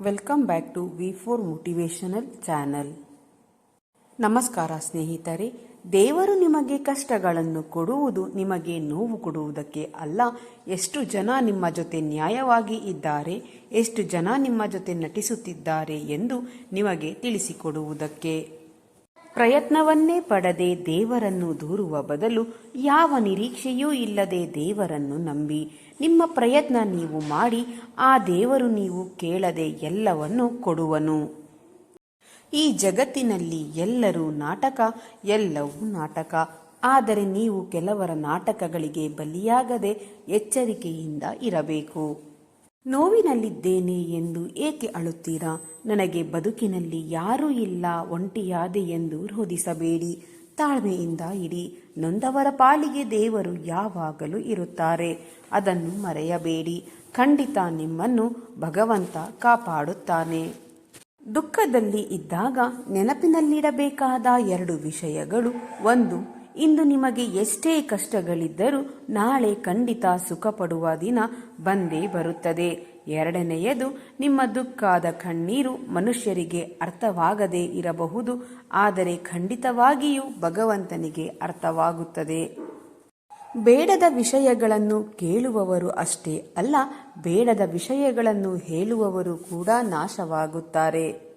Welcome back to V four motivational channel ನಮಸ್ಕಾರ ಸ್ನೇಹಿತರೆ, ದೇವರು ನಿಮಗೆ ಕಷ್ಟಗಳನ್ನು ಕೊಡುವುದು ನಿಮಗೆ ನೋವು ಕೊಡುವುದಕ್ಕೆ ಅಲ್ಲ. ಎಷ್ಟು ಜನ ನಿಮ್ಮ ಜೊತೆ ನ್ಯಾಯವಾಗಿ ಇದ್ದಾರೆ, ಎಷ್ಟು ಜನ ನಿಮ್ಮ ಜೊತೆ ನಟಿಸುತ್ತಿದ್ದಾರೆ ಎಂದು ನಿಮಗೆ ತಿಳಿಸಿಕೊಡುವುದಕ್ಕೆ. ಪ್ರಯತ್ನವನ್ನೇ ಪಡದೆ ದೇವರನ್ನು ದೂರುವ ಬದಲು ಯಾವ ನಿರೀಕ್ಷೆಯೂ ಇಲ್ಲದೆ ದೇವರನ್ನು ನಂಬಿ. ನಿಮ್ಮ ಪ್ರಯತ್ನ ನೀವು ಮಾಡಿ, ಆ ದೇವರು ನೀವು ಕೇಳದೆ ಎಲ್ಲವನ್ನು ಕೊಡುವನು. ಈ ಜಗತ್ತಿನಲ್ಲಿ ಎಲ್ಲರೂ ನಾಟಕ, ಎಲ್ಲವೂ ನಾಟಕ. ಆದರೆ ನೀವು ಕೆಲವರ ನಾಟಕಗಳಿಗೆ ಬಲಿಯಾಗದೆ ಎಚ್ಚರಿಕೆಯಿಂದ ಇರಬೇಕು. ನೋವಿನಲ್ಲಿದ್ದೇನೆ ಎಂದು ಏಕೆ ಅಳುತ್ತೀರಾ? ನನಗೆ ಬದುಕಿನಲ್ಲಿ ಯಾರೂ ಇಲ್ಲ, ಒಂಟಿಯಾದೆ ಎಂದು ರೋಧಿಸಬೇಡಿ. ತಾಳ್ಮೆಯಿಂದ ಇಡಿ ನೊಂದವರ ಪಾಲಿಗೆ ದೇವರು ಯಾವಾಗಲೂ ಇರುತ್ತಾರೆ. ಅದನ್ನು ಮರೆಯಬೇಡಿ. ಖಂಡಿತ ನಿಮ್ಮನ್ನು ಭಗವಂತ ಕಾಪಾಡುತ್ತಾನೆ. ದುಃಖದಲ್ಲಿ ಇದ್ದಾಗ ನೆನಪಿನಲ್ಲಿಡಬೇಕಾದ ಎರಡು ವಿಷಯಗಳು. ಒಂದು, ಇಂದು ನಿಮಗೆ ಎಷ್ಟೇ ಕಷ್ಟಗಳಿದ್ದರೂ ನಾಳೆ ಖಂಡಿತ ಸುಖಪಡುವ ದಿನ ಬಂದೇ ಬರುತ್ತದೆ. ಎರಡನೆಯದು, ನಿಮ್ಮ ದುಃಖದ ಕಣ್ಣೀರು ಮನುಷ್ಯರಿಗೆ ಅರ್ಥವಾಗದೇ ಇರಬಹುದು, ಆದರೆ ಖಂಡಿತವಾಗಿಯೂ ಭಗವಂತನಿಗೆ ಅರ್ಥವಾಗುತ್ತದೆ. ಬೇಡದ ವಿಷಯಗಳನ್ನು ಕೇಳುವವರು ಅಷ್ಟೇ ಅಲ್ಲ, ಬೇಡದ ವಿಷಯಗಳನ್ನು ಹೇಳುವವರು ಕೂಡ ನಾಶವಾಗುತ್ತಾರೆ.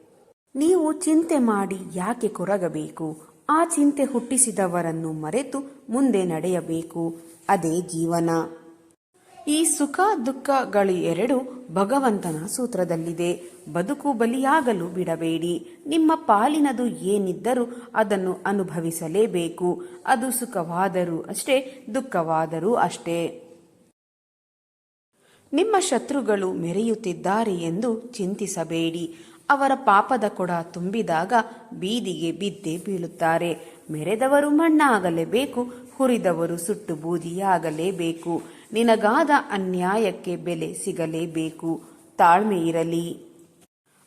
ನೀವು ಚಿಂತೆ ಮಾಡಿ ಯಾಕೆ ಕೊರಗಬೇಕು? ಆ ಚಿಂತೆ ಹುಟ್ಟಿಸಿದವರನ್ನು ಮರೆತು ಮುಂದೆ ನಡೆಯಬೇಕು. ಅದೇ ಜೀವನ. ಈ ಸುಖ ದುಃಖಗಳು ಎರಡು ಭಗವಂತನ ಸೂತ್ರದಲ್ಲಿದೆ. ಬದುಕು ಬಲಿಯಾಗಲು ಬಿಡಬೇಡಿ. ನಿಮ್ಮ ಪಾಲಿನದು ಏನಿದ್ದರೂ ಅದನ್ನು ಅನುಭವಿಸಲೇಬೇಕು. ಅದು ಸುಖವಾದರೂ ಅಷ್ಟೇ, ದುಃಖವಾದರೂ ಅಷ್ಟೇ. ನಿಮ್ಮ ಶತ್ರುಗಳು ಮೆರೆಯುತ್ತಿದ್ದಾರೆ ಎಂದು ಚಿಂತಿಸಬೇಡಿ. ಅವರ ಪಾಪದ ಕೊಡ ತುಂಬಿದಾಗ ಬೀದಿಗೆ ಬಿದ್ದೆ ಬೀಳುತ್ತಾರೆ. ಮೆರೆದವರು ಮಣ್ಣಾಗಲೇಬೇಕು, ಹುರಿದವರು ಸುಟ್ಟು ಬೂದಿಯಾಗಲೇಬೇಕು. ನಿನಗಾದ ಅನ್ಯಾಯಕ್ಕೆ ಬೆಲೆ ಸಿಗಲೇಬೇಕು, ತಾಳ್ಮೆ ಇರಲಿ.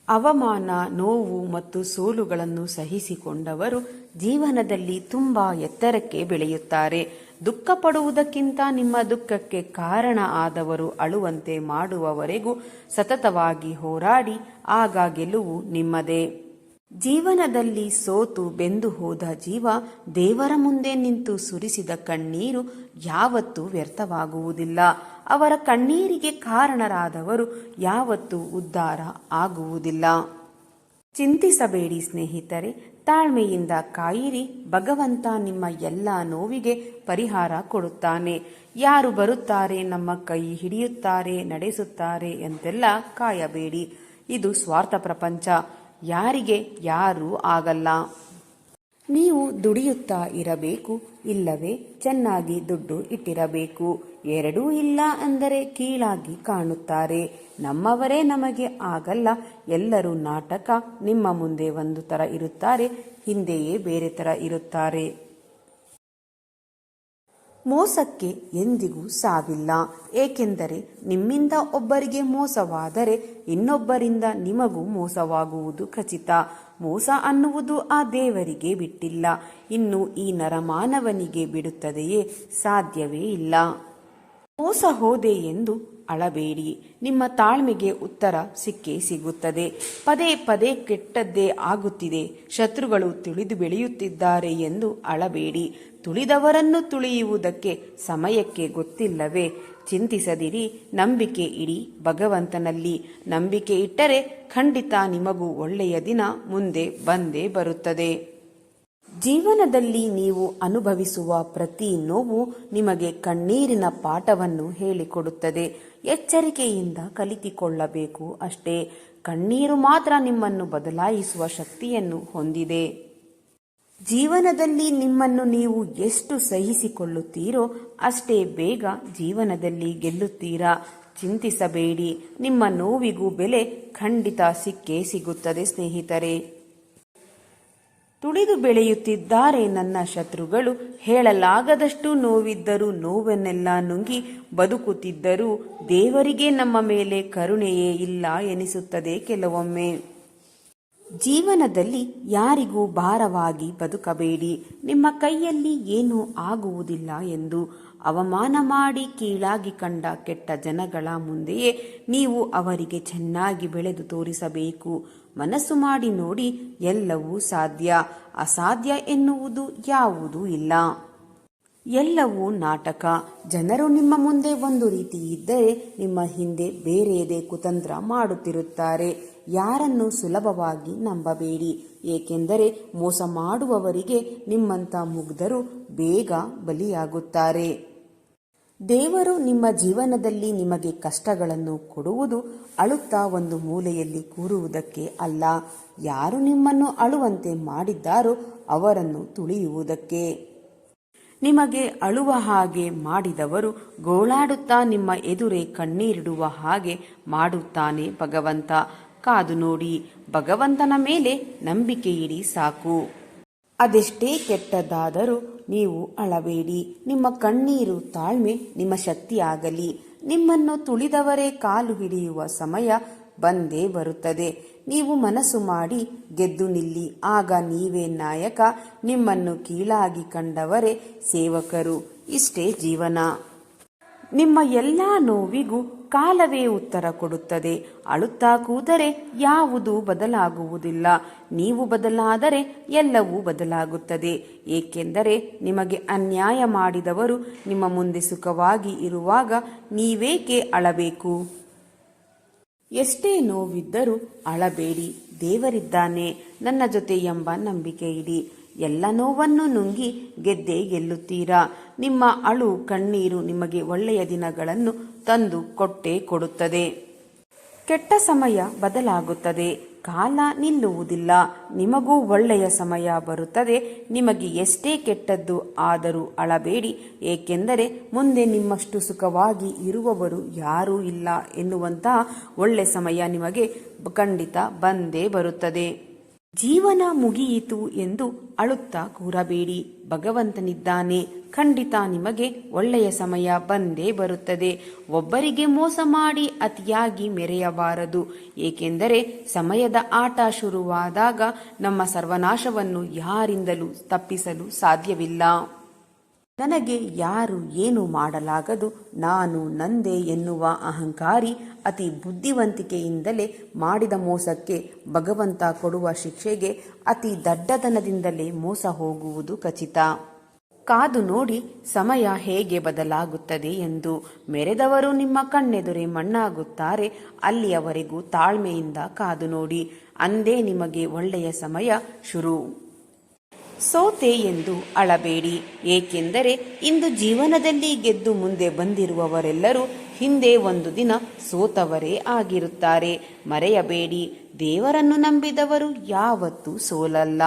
ಅವಮಾನ, ನೋವು ಮತ್ತು ಸೋಲುಗಳನ್ನು ಸಹಿಸಿಕೊಂಡವರು ಜೀವನದಲ್ಲಿ ತುಂಬಾ ಎತ್ತರಕ್ಕೆ ಬೆಳೆಯುತ್ತಾರೆ. ದುಃಖ ಪಡುವುದಕ್ಕಿಂತ ನಿಮ್ಮ ದುಃಖಕ್ಕೆ ಕಾರಣ ಆದವರು ಅಳುವಂತೆ ಮಾಡುವವರೆಗೂ ಸತತವಾಗಿ ಹೋರಾಡಿ ಆಗ ಗೆಲುವು ನಿಮ್ಮದೇ. ಜೀವನದಲ್ಲಿ ಸೋತು ಬೆಂದು ಹೋದ ಜೀವ ದೇವರ ಮುಂದೆ ನಿಂತು ಸುರಿಸಿದ ಕಣ್ಣೀರು ಯಾವತ್ತೂ ವ್ಯರ್ಥವಾಗುವುದಿಲ್ಲ. ಅವರ ಕಣ್ಣೀರಿಗೆ ಕಾರಣರಾದವರು ಯಾವತ್ತೂ ಉದ್ಧಾರ ಆಗುವುದಿಲ್ಲ. ಚಿಂತಿಸಬೇಡಿ ಸ್ನೇಹಿತರೆ, ತಾಳ್ಮೆಯಿಂದ ಕಾಯಿರಿ, ಭಗವಂತ ನಿಮ್ಮ ಎಲ್ಲ ನೋವಿಗೆ ಪರಿಹಾರ ಕೊಡುತ್ತಾನೆ. ಯಾರು ಬರುತ್ತಾರೆ, ನಮ್ಮ ಕೈ ಹಿಡಿಯುತ್ತಾರೆ, ನಡೆಸುತ್ತಾರೆ ಎಂತೆಲ್ಲ ಕಾಯಬೇಡಿ. ಇದು ಸ್ವಾರ್ಥ ಪ್ರಪಂಚ. ಯಾರಿಗೆ ಯಾರೂ ಆಗಲ್ಲ. ನೀವು ದುಡಿಯುತ್ತಾ ಇರಬೇಕು, ಇಲ್ಲವೇ ಚೆನ್ನಾಗಿ ದುಡ್ಡು ಇಟ್ಟಿರಬೇಕು. ಎರಡೂ ಇಲ್ಲ ಅಂದರೆ ಕೀಳಾಗಿ ಕಾಣುತ್ತಾರೆ. ನಮ್ಮವರೇ ನಮಗೆ ಆಗಲ್ಲ. ಎಲ್ಲರೂ ನಾಟಕ, ನಿಮ್ಮ ಮುಂದೆ ಒಂದು ಥರ ಇರುತ್ತಾರೆ, ಹಿಂದೆಯೇ ಬೇರೆ ತರ ಇರುತ್ತಾರೆ. ಮೋಸಕ್ಕೆ ಎಂದಿಗೂ ಸಾವಿಲ್ಲ. ಏಕೆಂದರೆ ನಿಮ್ಮಿಂದ ಒಬ್ಬರಿಗೆ ಮೋಸವಾದರೆ ಇನ್ನೊಬ್ಬರಿಂದ ನಿಮಗೂ ಮೋಸವಾಗುವುದು ಖಚಿತ. ಮೋಸ ಅನ್ನುವುದು ಆ ದೇವರಿಗೆ ಬಿಟ್ಟಿಲ್ಲ. ಇನ್ನು ಈ ನರಮಾನವನಿಗೆ ಬಿಡುತ್ತದೆಯೇ ಸಾಧ್ಯವೇ ಇಲ್ಲ. ಮೋಸ ಹೋದೆ ಎಂದು ಅಳಬೇಡಿ. ನಿಮ್ಮ ತಾಳ್ಮೆಗೆ ಉತ್ತರ ಸಿಕ್ಕೇ ಸಿಗುತ್ತದೆ. ಪದೇ ಪದೇ ಕೆಟ್ಟದ್ದೇ ಆಗುತ್ತಿದೆ. ಶತ್ರುಗಳು ತಿಳಿದು ಬೆಳೆಯುತ್ತಿದ್ದಾರೆ ಎಂದು ಅಳಬೇಡಿ. ತುಳಿದವರನ್ನು ತುಳಿಯುವುದಕ್ಕೆ ಸಮಯಕ್ಕೆ ಗೊತ್ತಿಲ್ಲವೇ? ಚಿಂತಿಸದಿರಿ. ನಂಬಿಕೆ ಇಡಿ ಭಗವಂತನಲ್ಲಿ. ನಂಬಿಕೆ ಇಟ್ಟರೆ ಖಂಡಿತ ನಿಮಗೂ ಒಳ್ಳೆಯ ದಿನ ಮುಂದೆ ಬಂದೇ ಬರುತ್ತದೆ. ಜೀವನದಲ್ಲಿ ನೀವು ಅನುಭವಿಸುವ ಪ್ರತಿ ನೋವು ನಿಮಗೆ ಕಣ್ಣೀರಿನ ಪಾಠವನ್ನು ಹೇಳಿಕೊಡುತ್ತದೆ. ಎಚ್ಚರಿಕೆಯಿಂದ ಕಲಿತಿಕೊಳ್ಳಬೇಕು ಅಷ್ಟೇ. ಕಣ್ಣೀರು ಮಾತ್ರ ನಿಮ್ಮನ್ನು ಬದಲಾಯಿಸುವ ಶಕ್ತಿಯನ್ನು ಹೊಂದಿದೆ. ಜೀವನದಲ್ಲಿ ನಿಮ್ಮನ್ನು ನೀವು ಎಷ್ಟು ಸಹಿಸಿಕೊಳ್ಳುತ್ತೀರೋ ಅಷ್ಟೇ ಬೇಗ ಜೀವನದಲ್ಲಿ ಗೆಲ್ಲುತ್ತೀರಾ. ಚಿಂತಿಸಬೇಡಿ. ನಿಮ್ಮ ನೋವಿಗೂ ಬೆಲೆ ಖಂಡಿತ ಸಿಕ್ಕೇ ಸಿಗುತ್ತದೆ ಸ್ನೇಹಿತರೆ. ತುಳಿದು ಬೆಳೆಯುತ್ತಿದ್ದಾರೆ ನನ್ನ ಶತ್ರುಗಳು. ಹೇಳಲಾಗದಷ್ಟು ನೋವಿದ್ದರೂ ನೋವನ್ನೆಲ್ಲ ನುಂಗಿ ಬದುಕುತ್ತಿದ್ದರೂ ದೇವರಿಗೆ ನಮ್ಮ ಮೇಲೆ ಕರುಣೆಯೇ ಇಲ್ಲ ಎನಿಸುತ್ತದೆ ಕೆಲವೊಮ್ಮೆ. ಜೀವನದಲ್ಲಿ ಯಾರಿಗೂ ಭಾರವಾಗಿ ಬದುಕಬೇಡಿ. ನಿಮ್ಮ ಕೈಯಲ್ಲಿ ಏನೂ ಆಗುವುದಿಲ್ಲ ಎಂದು ಅವಮಾನ ಮಾಡಿ ಕೀಳಾಗಿ ಕಂಡ ಕೆಟ್ಟ ಜನಗಳ ಮುಂದೆಯೇ ನೀವು ಅವರಿಗೆ ಚೆನ್ನಾಗಿ ಬೆಳೆದು ತೋರಿಸಬೇಕು. ಮನಸ್ಸು ಮಾಡಿ ನೋಡಿ ಎಲ್ಲವೂ ಸಾಧ್ಯ. ಅಸಾಧ್ಯ ಎನ್ನುವುದು ಯಾವುದೂ ಇಲ್ಲ. ಎಲ್ಲವೂ ನಾಟಕ. ಜನರು ನಿಮ್ಮ ಮುಂದೆ ಒಂದು ರೀತಿ ಇದ್ದರೆ ನಿಮ್ಮ ಹಿಂದೆ ಬೇರೆಯದೇ ಕುತಂತ್ರ ಮಾಡುತ್ತಿರುತ್ತಾರೆ. ಯಾರನ್ನು ಸುಲಭವಾಗಿ ನಂಬಬೇಡಿ. ಏಕೆಂದರೆ ಮೋಸ ಮಾಡುವವರಿಗೆ ನಿಮ್ಮಂಥ ಮುಗ್ಧರು ಬೇಗ ಬಲಿಯಾಗುತ್ತಾರೆ. ದೇವರು ನಿಮ್ಮ ಜೀವನದಲ್ಲಿ ನಿಮಗೆ ಕಷ್ಟಗಳನ್ನು ಕೊಡುವುದು ಅಳುತ್ತಾ ಒಂದು ಮೂಲೆಯಲ್ಲಿ ಕೂರುವುದಕ್ಕೆ ಅಲ್ಲ. ಯಾರು ನಿಮ್ಮನ್ನು ಅಳುವಂತೆ ಮಾಡಿದ್ದಾರೋ ಅವರನ್ನು ತುಳಿಯುವುದಕ್ಕೆ. ನಿಮಗೆ ಅಳುವ ಹಾಗೆ ಮಾಡಿದವರು ಗೋಳಾಡುತ್ತಾ ನಿಮ್ಮ ಎದುರೇ ಕಣ್ಣೀರಿಡುವ ಹಾಗೆ ಮಾಡುತ್ತಾನೆ ಭಗವಂತ. ಕಾದು ನೋಡಿ ಭಗವಂತನ ಮೇಲೆ ನಂಬಿಕೆ ಇಡಿ ಸಾಕು. ಅದೆಷ್ಟೇ ಕೆಟ್ಟದಾದರೂ ನೀವು ಅಳಬೇಡಿ. ನಿಮ್ಮ ಕಣ್ಣೀರು ತಾಳ್ಮೆ ನಿಮ್ಮ ಶಕ್ತಿಯಾಗಲಿ. ನಿಮ್ಮನ್ನು ತುಳಿದವರೇ ಕಾಲು ಹಿಡಿಯುವ ಸಮಯ ಬಂದೇ ಬರುತ್ತದೆ. ನೀವು ಮನಸ್ಸು ಮಾಡಿ ಗೆದ್ದು ನಿಲ್ಲಿ. ಆಗ ನೀವೇ ನಾಯಕ. ನಿಮ್ಮನ್ನು ಕೀಳಾಗಿ ಕಂಡವರೇ ಸೇವಕರು. ಇಷ್ಟೇ ಜೀವನ. ನಿಮ್ಮ ಎಲ್ಲ ನೋವಿಗೂ ಕಾಲವೇ ಉತ್ತರ ಕೊಡುತ್ತದೆ. ಅಳುತ್ತಾ ಕೂದರೆ ಯಾವುದು ಬದಲಾಗುವುದಿಲ್ಲ. ನೀವು ಬದಲಾದರೆ ಎಲ್ಲವೂ ಬದಲಾಗುತ್ತದೆ. ಏಕೆಂದರೆ ನಿಮಗೆ ಅನ್ಯಾಯ ಮಾಡಿದವರು ನಿಮ್ಮ ಮುಂದೆ ಸುಖವಾಗಿ ಇರುವಾಗ ನೀವೇಕೆ ಅಳಬೇಕು? ಎಷ್ಟೇ ನೋವಿದ್ದರೂ ಅಳಬೇಡಿ. ದೇವರಿದ್ದಾನೆ. ನನ್ನ ಜೊತೆ ಎಂಬ ನಂಬಿಕೆ ಇಡಿ. ಎಲ್ಲ ನೋವನ್ನು ನುಂಗಿ ಗೆದ್ದೆ ಗೆಲ್ಲುತ್ತೀರಾ? ನಿಮ್ಮ ಅಳು ಕಣ್ಣೀರು ನಿಮಗೆ ಒಳ್ಳೆಯ ದಿನಗಳನ್ನು ತಂದು ಕೊಟ್ಟೆ ಕೊಡುತ್ತದೆ. ಕೆಟ್ಟ ಸಮಯ ಬದಲಾಗುತ್ತದೆ. ಕಾಲ ನಿಲ್ಲುವುದಿಲ್ಲ. ನಿಮಗೂ ಒಳ್ಳೆಯ ಸಮಯ ಬರುತ್ತದೆ. ನಿಮಗೆ ಎಷ್ಟೇ ಕೆಟ್ಟದ್ದು ಆದರೂ ಅಳಬೇಡಿ. ಏಕೆಂದರೆ ಮುಂದೆ ನಿಮ್ಮಷ್ಟು ಸುಖವಾಗಿ ಇರುವವರು ಯಾರೂ ಇಲ್ಲ ಎನ್ನುವಂತಹ ಒಳ್ಳೆ ಸಮಯ ನಿಮಗೆ ಖಂಡಿತ ಬಂದೇ ಬರುತ್ತದೆ. ಜೀವನ ಮುಗಿಯಿತು ಎಂದು ಅಳುತ್ತಾ ಕೂರಬೇಡಿ. ಭಗವಂತನಿದ್ದಾನೆ. ಖಂಡಿತ ನಿಮಗೆ ಒಳ್ಳೆಯ ಸಮಯ ಬಂದೇ ಬರುತ್ತದೆ. ಒಬ್ಬರಿಗೆ ಮೋಸ ಮಾಡಿ ಅತಿಯಾಗಿ ಮೆರೆಯಬಾರದು. ಏಕೆಂದರೆ ಸಮಯದ ಆಟ ಶುರುವಾದಾಗ ನಮ್ಮ ಸರ್ವನಾಶವನ್ನು ಯಾರಿಂದಲೂ ತಪ್ಪಿಸಲು ಸಾಧ್ಯವಿಲ್ಲ. ನನಗೆ ಯಾರು ಏನು ಮಾಡಲಾಗದು ನಾನು ನಂದೆ ಎನ್ನುವ ಅಹಂಕಾರಿ ಅತಿ ಬುದ್ಧಿವಂತಿಕೆಯಿಂದಲೇ ಮಾಡಿದ ಮೋಸಕ್ಕೆ ಭಗವಂತ ಕೊಡುವ ಶಿಕ್ಷೆಗೆ ಅತಿ ದಡ್ಡತನದಿಂದಲೇ ಮೋಸ ಹೋಗುವುದು ಖಚಿತ. ಕಾದು ನೋಡಿ ಸಮಯ ಹೇಗೆ ಬದಲಾಗುತ್ತದೆ ಎಂದು ಮೆರೆದವರು ನಿಮ್ಮ ಕಣ್ಣೆದುರೇ ಮಣ್ಣಾಗುತ್ತಾರೆ, ಅಲ್ಲಿಯವರೆಗೂ ತಾಳ್ಮೆಯಿಂದ ಕಾದು ನೋಡಿ. ಅಂದೇ ನಿಮಗೆ ಒಳ್ಳೆಯ ಸಮಯ ಶುರು. ಸೋತೆ ಎಂದು ಅಳಬೇಡಿ. ಏಕೆಂದರೆ ಇಂದು ಜೀವನದಲ್ಲಿ ಗೆದ್ದು ಮುಂದೆ ಬಂದಿರುವವರೆಲ್ಲರೂ ಹಿಂದೆ ಒಂದು ದಿನ ಸೋತವರೇ ಆಗಿರುತ್ತಾರೆ. ಮರೆಯಬೇಡಿ. ದೇವರನ್ನು ನಂಬಿದವರು ಯಾವತ್ತೂ ಸೋಲಲ್ಲ.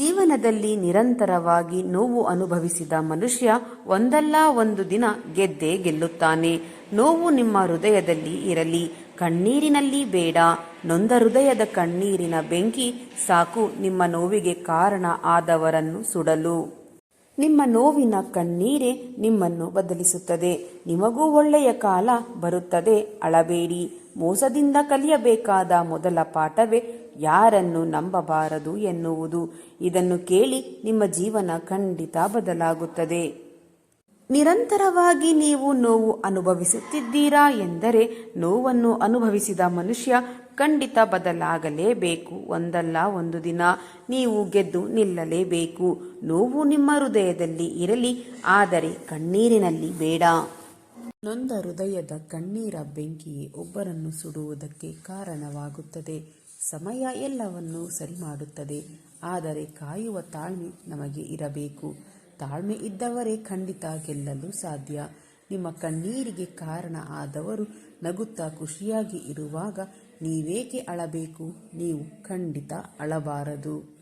ಜೀವನದಲ್ಲಿ ನಿರಂತರವಾಗಿ ನೋವು ಅನುಭವಿಸಿದ ಮನುಷ್ಯ ಒಂದಲ್ಲ ಒಂದು ದಿನ ಗೆದ್ದೇ ಗೆಲ್ಲುತ್ತಾನೆ. ನೋವು ನಿಮ್ಮ ಹೃದಯದಲ್ಲಿ ಇರಲಿ. ಕಣ್ಣೀರಿನಲ್ಲಿ ಬೇಡ. ನೊಂದ ಹೃದಯದ ಕಣ್ಣೀರಿನ ಬೆಂಕಿ ಸಾಕು. ನಿಮ್ಮ ನೋವಿಗೆ ಕಾರಣ ಆದವರನ್ನು ಸುಡಲು. ನಿಮ್ಮ ನೋವಿನ ಕಣ್ಣೀರೇ ನಿಮ್ಮನ್ನು ಬದಲಿಸುತ್ತದೆ. ನಿಮಗೂ ಒಳ್ಳೆಯ ಕಾಲ ಬರುತ್ತದೆ. ಅಳಬೇಡಿ. ಮೋಸದಿಂದ ಕಲಿಯಬೇಕಾದ ಮೊದಲ ಪಾಠವೇ ಯಾರನ್ನು ನಂಬಬಾರದು ಎನ್ನುವುದು. ಇದನ್ನು ಕೇಳಿ ನಿಮ್ಮ ಜೀವನ ಖಂಡಿತ ಬದಲಾಗುತ್ತದೆ. ನಿರಂತರವಾಗಿ ನೀವು ನೋವು ಅನುಭವಿಸುತ್ತಿದ್ದೀರಾ ಎಂದರೆ ನೋವನ್ನು ಅನುಭವಿಸಿದ ಮನುಷ್ಯ ಖಂಡಿತ ಬದಲಾಗಲೇಬೇಕು. ಒಂದಲ್ಲ ಒಂದು ದಿನ ನೀವು ಗೆದ್ದು ನಿಲ್ಲಲೇಬೇಕು. ನೋವು ನಿಮ್ಮ ಹೃದಯದಲ್ಲಿ ಇರಲಿ, ಆದರೆ ಕಣ್ಣೀರಿನಲ್ಲಿ ಬೇಡ. ನೊಂದ ಹೃದಯದ ಕಣ್ಣೀರ ಬೆಂಕಿಯೇ ಒಬ್ಬರನ್ನು ಸುಡುವುದಕ್ಕೆ ಕಾರಣವಾಗುತ್ತದೆ. ಸಮಯ ಎಲ್ಲವನ್ನೂ ಸರಿ ಮಾಡುತ್ತದೆ ಆದರೆ ಕಾಯುವ ತಾಳ್ಮೆ ನಮಗೆ ಇರಬೇಕು. ತಾಳ್ಮೆ ಇದ್ದವರೇ ಖಂಡಿತ ಗೆಲ್ಲಲು ಸಾಧ್ಯ. ನಿಮ್ಮ ಕಣ್ಣೀರಿಗೆ ಕಾರಣ ಆದವರು ನಗುತ್ತಾ ಖುಷಿಯಾಗಿ ಇರುವಾಗ ನೀವೇಕೆ ಅಳಬೇಕು? ನೀವು ಖಂಡಿತ ಅಳಬಾರದು.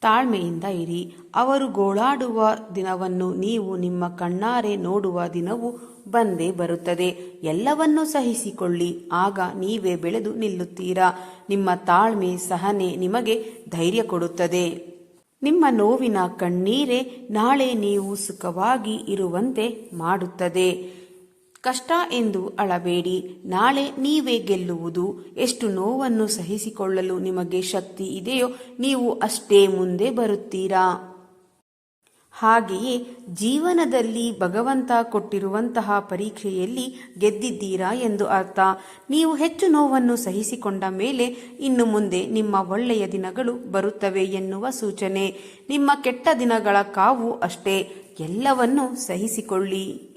ತಾಳ್ಮೆಯಿಂದ ಇರಿ. ಅವರು ಗೋಳಾಡುವ ದಿನವನ್ನು ನೀವು ನಿಮ್ಮ ಕಣ್ಣಾರೆ ನೋಡುವ ದಿನವು ಬಂದೇ ಬರುತ್ತದೆ. ಎಲ್ಲವನ್ನೂ ಸಹಿಸಿಕೊಳ್ಳಿ. ಆಗ ನೀವೇ ಬೆಳೆದು ನಿಲ್ಲುತ್ತೀರಾ? ನಿಮ್ಮ ತಾಳ್ಮೆ ಸಹನೆ ನಿಮಗೆ ಧೈರ್ಯ ಕೊಡುತ್ತದೆ. ನಿಮ್ಮ ನೋವಿನ ಕಣ್ಣೀರೇ ನಾಳೆ ನೀವು ಸುಖವಾಗಿ ಇರುವಂತೆ ಮಾಡುತ್ತದೆ. ಕಷ್ಟ ಎಂದು ಅಳಬೇಡಿ. ನಾಳೆ ನೀವೇ ಗೆಲ್ಲುವುದು. ಎಷ್ಟು ನೋವನ್ನು ಸಹಿಸಿಕೊಳ್ಳಲು ನಿಮಗೆ ಶಕ್ತಿ ಇದೆಯೋ ನೀವು ಅಷ್ಟೇ ಮುಂದೆ ಬರುತ್ತೀರಾ. ಹಾಗೆಯೇ ಜೀವನದಲ್ಲಿ ಭಗವಂತ ಕೊಟ್ಟಿರುವಂತಹ ಪರೀಕ್ಷೆಯಲ್ಲಿ ಗೆದ್ದಿದ್ದೀರಾ ಎಂದು ಅರ್ಥ. ನೀವು ಹೆಚ್ಚು ನೋವನ್ನು ಸಹಿಸಿಕೊಂಡ ಮೇಲೆ ಇನ್ನು ಮುಂದೆ ನಿಮ್ಮ ಒಳ್ಳೆಯ ದಿನಗಳು ಬರುತ್ತವೆ ಎನ್ನುವ ಸೂಚನೆ. ನಿಮ್ಮ ಕೆಟ್ಟ ದಿನಗಳ ಕಾವು ಅಷ್ಟೇ. ಎಲ್ಲವನ್ನೂ ಸಹಿಸಿಕೊಳ್ಳಿ.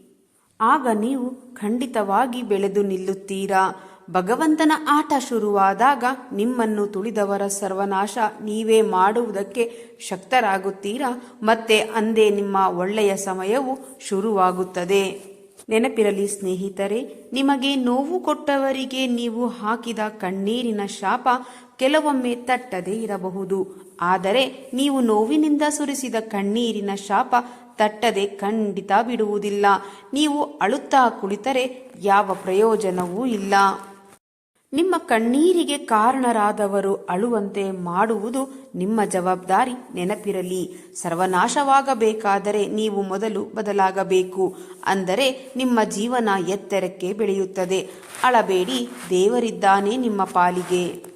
ಆಗ ನೀವು ಖಂಡಿತವಾಗಿ ಬೆಳೆದು ನಿಲ್ಲುತ್ತೀರಾ? ಭಗವಂತನ ಆಟ ಶುರುವಾದಾಗ ನಿಮ್ಮನ್ನು ತುಳಿದವರ ಸರ್ವನಾಶ ನೀವೇ ಮಾಡುವುದಕ್ಕೆ ಶಕ್ತರಾಗುತ್ತೀರಾ? ಮತ್ತೆ ಅಂದೇ ನಿಮ್ಮ ಒಳ್ಳೆಯ ಸಮಯವು ಶುರುವಾಗುತ್ತದೆ. ನೆನಪಿರಲಿ ಸ್ನೇಹಿತರೆ, ನಿಮಗೆ ನೋವು ಕೊಟ್ಟವರಿಗೆ ನೀವು ಹಾಕಿದ ಕಣ್ಣೀರಿನ ಶಾಪ ಕೆಲವೊಮ್ಮೆ ತಟ್ಟದೇ ಇರಬಹುದು. ಆದರೆ ನೀವು ನೋವಿನಿಂದ ಸುರಿಸಿದ ಕಣ್ಣೀರಿನ ಶಾಪ ತಟ್ಟದೆ ಖಂಡಿತ ಬಿಡುವುದಿಲ್ಲ. ನೀವು ಅಳುತ್ತಾ ಕುಳಿತರೆ ಯಾವ ಪ್ರಯೋಜನವೂ ಇಲ್ಲ. ನಿಮ್ಮ ಕಣ್ಣೀರಿಗೆ ಕಾರಣರಾದವರು ಅಳುವಂತೆ ಮಾಡುವುದು ನಿಮ್ಮ ಜವಾಬ್ದಾರಿ. ನೆನಪಿರಲಿ, ಸರ್ವನಾಶವಾಗಬೇಕಾದರೆ ನೀವು ಮೊದಲು ಬದಲಾಗಬೇಕು. ಅಂದರೆ ನಿಮ್ಮ ಜೀವನ ಎತ್ತರಕ್ಕೆ ಬೆಳೆಯುತ್ತದೆ. ಅಳಬೇಡಿ, ದೇವರಿದ್ದಾನೆ ನಿಮ್ಮ ಪಾಲಿಗೆ.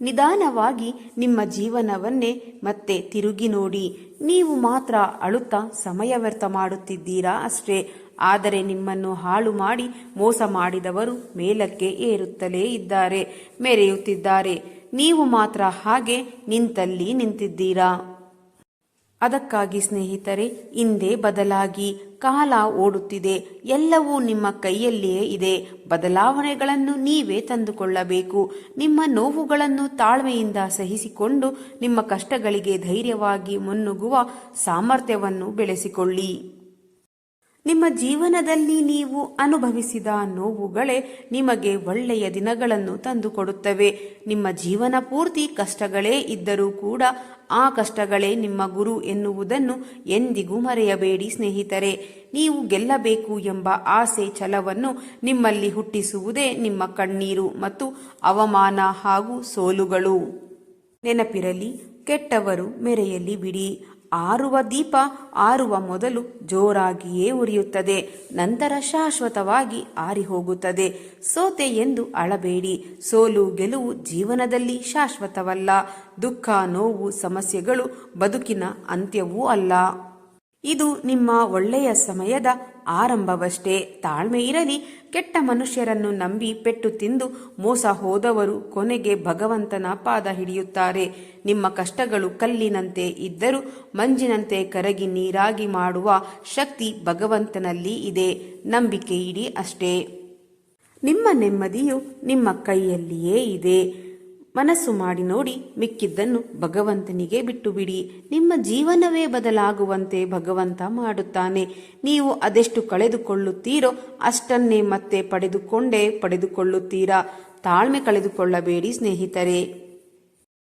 ನಿಧಾನವಾಗಿ ನಿಮ್ಮ ಜೀವನವನ್ನೇ ಮತ್ತೆ ತಿರುಗಿ ನೋಡಿ. ನೀವು ಮಾತ್ರ ಅಳುತ್ತಾ ಸಮಯ ವ್ಯರ್ಥ ಮಾಡುತ್ತಿದ್ದೀರಾ ಅಷ್ಟೇ. ಆದರೆ ನಿಮ್ಮನ್ನು ಹಾಳು ಮಾಡಿ ಮೋಸ ಮಾಡಿದವರು ಮೇಲಕ್ಕೆ ಏರುತ್ತಲೇ ಇದ್ದಾರೆ, ಮೆರೆಯುತ್ತಿದ್ದಾರೆ. ನೀವು ಮಾತ್ರ ಹಾಗೆ ನಿಂತಲ್ಲಿ ನಿಂತಿದ್ದೀರಾ? ಅದಕ್ಕಾಗಿ ಸ್ನೇಹಿತರೆ, ಹಿಂದೆ ಬದಲಾಗಿ ಕಾಲ ಓಡುತ್ತಿದೆ. ಎಲ್ಲವೂ ನಿಮ್ಮ ಕೈಯಲ್ಲಿಯೇ ಇದೆ. ಬದಲಾವಣೆಗಳನ್ನು ನೀವೇ ತಂದುಕೊಳ್ಳಬೇಕು. ನಿಮ್ಮ ನೋವುಗಳನ್ನು ತಾಳ್ಮೆಯಿಂದ ಸಹಿಸಿಕೊಂಡು ನಿಮ್ಮ ಕಷ್ಟಗಳಿಗೆ ಧೈರ್ಯವಾಗಿ ಮುನ್ನುಗ್ಗುವ ಸಾಮರ್ಥ್ಯವನ್ನು ಬೆಳೆಸಿಕೊಳ್ಳಿ. ನಿಮ್ಮ ಜೀವನದಲ್ಲಿ ನೀವು ಅನುಭವಿಸಿದ ನೋವುಗಳೇ ನಿಮಗೆ ಒಳ್ಳೆಯ ದಿನಗಳನ್ನು ತಂದುಕೊಡುತ್ತವೆ. ನಿಮ್ಮ ಜೀವನ ಪೂರ್ತಿ ಕಷ್ಟಗಳೇ ಇದ್ದರೂ ಕೂಡ ಆ ಕಷ್ಟಗಳೇ ನಿಮ್ಮ ಗುರು ಎನ್ನುವುದನ್ನು ಎಂದಿಗೂ ಮರೆಯಬೇಡಿ ಸ್ನೇಹಿತರೆ. ನೀವು ಗೆಲ್ಲಬೇಕು ಎಂಬ ಆಸೆ ಛಲವನ್ನು ನಿಮ್ಮಲ್ಲಿ ಹುಟ್ಟಿಸುವುದೇ ನಿಮ್ಮ ಕಣ್ಣೀರು ಮತ್ತು ಅವಮಾನ ಹಾಗೂ ಸೋಲುಗಳು. ನೆನಪಿರಲಿ, ಕೆಟ್ಟವರು ಮೆರೆಯಲ್ಲಿ ಬಿಡಿ. ಆರುವ ದೀಪ ಆರುವ ಮೊದಲು ಜೋರಾಗಿಯೇ ಉರಿಯುತ್ತದೆ, ನಂತರ ಶಾಶ್ವತವಾಗಿ ಆರಿ ಹೋಗುತ್ತದೆ ಸೋತೆ ಎಂದು ಅಳಬೇಡಿ, ಸೋಲು ಗೆಲುವು ಜೀವನದಲ್ಲಿ ಶಾಶ್ವತವಲ್ಲ, ದುಃಖ, ನೋವು, ಸಮಸ್ಯೆಗಳು ಬದುಕಿನ ಅಂತ್ಯವೂ ಅಲ್ಲ. ಇದು ನಿಮ್ಮ ಒಳ್ಳೆಯ ಸಮಯದ ಆರಂಭವಷ್ಟೇ ತಾಳ್ಮೆ ಇರಲಿ. ಕೆಟ್ಟ ಮನುಷ್ಯರನ್ನು ನಂಬಿ ಪೆಟ್ಟು ತಿಂದು ಮೋಸ ಹೋದವರು ಕೊನೆಗೆ ಭಗವಂತನ ಪಾದ ಹಿಡಿಯುತ್ತಾರೆ. ನಿಮ್ಮ ಕಷ್ಟಗಳು ಕಲ್ಲಿನಂತೆ ಇದ್ದರೂ ಮಂಜಿನಂತೆ ಕರಗಿ ನೀರಾಗಿ ಮಾಡುವ ಶಕ್ತಿ ಭಗವಂತನಲ್ಲಿ ಇದೆ. ನಂಬಿಕೆ ಇಡಿ ಅಷ್ಟೇ. ನಿಮ್ಮ ನೆಮ್ಮದಿಯು ನಿಮ್ಮ ಕೈಯಲ್ಲಿಯೇ ಇದೆ. ಮನಸ್ಸು ಮಾಡಿ ನೋಡಿ ಮಿಕ್ಕಿದ್ದನ್ನು ಭಗವಂತನಿಗೆ ಬಿಟ್ಟು ಬಿಡಿ ನಿಮ್ಮ ಜೀವನವೇ ಬದಲಾಗುವಂತೆ ಭಗವಂತ ಮಾಡುತ್ತಾನೆ. ನೀವು ಅದೆಷ್ಟು ಕಳೆದುಕೊಳ್ಳುತ್ತೀರೋ ಅಷ್ಟನ್ನೇ ಮತ್ತೆ ಪಡೆದುಕೊಂಡೇ ಪಡೆದುಕೊಳ್ಳುತ್ತೀರಾ. ತಾಳ್ಮೆ ಕಳೆದುಕೊಳ್ಳಬೇಡಿ ಸ್ನೇಹಿತರೆ.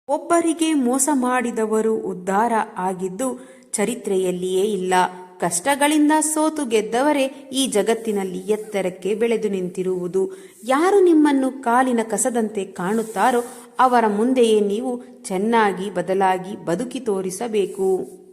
ಒಬ್ಬರಿಗೆ ಮೋಸ ಮಾಡಿದವರು ಉದ್ಧಾರ ಆಗಿದ್ದು ಚರಿತ್ರೆಯಲ್ಲಿಯೇ ಇಲ್ಲ. ಕಷ್ಟಗಳಿಂದ ಸೋತು ಗೆದ್ದವರೇ ಈ ಜಗತ್ತಿನಲ್ಲಿ ಎತ್ತರಕ್ಕೆ ಬೆಳೆದು ನಿಂತಿರುವುದು. ಯಾರು ನಿಮ್ಮನ್ನು ಕಾಲಿನ ಕಸದಂತೆ ಕಾಣುತ್ತಾರೋ ಅವರ ಮುಂದೆಯೇ ನೀವು ಚೆನ್ನಾಗಿ ಬದಲಾಗಿ ಬದುಕಿ ತೋರಿಸಬೇಕು.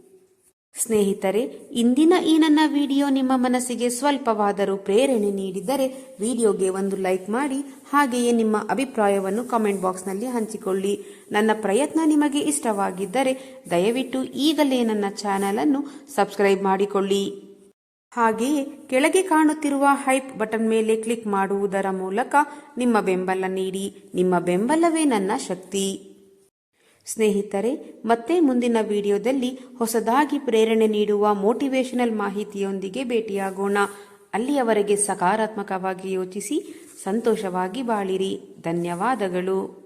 ಸ್ನೇಹಿತರೆ, ಇಂದಿನ ಈ ನನ್ನ ವಿಡಿಯೋ ನಿಮ್ಮ ಮನಸ್ಸಿಗೆ ಸ್ವಲ್ಪವಾದರೂ ಪ್ರೇರಣೆ ನೀಡಿದರೆ ವಿಡಿಯೋಗೆ ಒಂದು ಲೈಕ್ ಮಾಡಿ, ಹಾಗೆಯೇ ನಿಮ್ಮ ಅಭಿಪ್ರಾಯವನ್ನು ಕಾಮೆಂಟ್ ಬಾಕ್ಸ್ನಲ್ಲಿ ಹಂಚಿಕೊಳ್ಳಿ. ನನ್ನ ಪ್ರಯತ್ನ ನಿಮಗೆ ಇಷ್ಟವಾಗಿದ್ದರೆ ದಯವಿಟ್ಟು ಈಗಲೇ ನನ್ನ ಚಾನಲನ್ನು ಸಬ್ಸ್ಕ್ರೈಬ್ ಮಾಡಿಕೊಳ್ಳಿ. ಹಾಗೆಯೇ ಕೆಳಗೆ ಕಾಣುತ್ತಿರುವ ಹೈಪ್ ಬಟನ್ ಮೇಲೆ ಕ್ಲಿಕ್ ಮಾಡುವುದರ ಮೂಲಕ ನಿಮ್ಮ ಬೆಂಬಲ ನೀಡಿ. ನಿಮ್ಮ ಬೆಂಬಲವೇ ನನ್ನ ಶಕ್ತಿ. ಸ್ನೇಹಿತರೆ, ಮತ್ತೆ ಮುಂದಿನ ವಿಡಿಯೋದಲ್ಲಿ ಹೊಸದಾಗಿ ಪ್ರೇರಣೆ ನೀಡುವ ಮೋಟಿವೇಶನಲ್ ಮಾಹಿತಿಯೊಂದಿಗೆ ಭೇಟಿಯಾಗೋಣ. ಅಲ್ಲಿಯವರೆಗೆ ಸಕಾರಾತ್ಮಕವಾಗಿ ಯೋಚಿಸಿ, ಸಂತೋಷವಾಗಿ ಬಾಳಿರಿ. ಧನ್ಯವಾದಗಳು.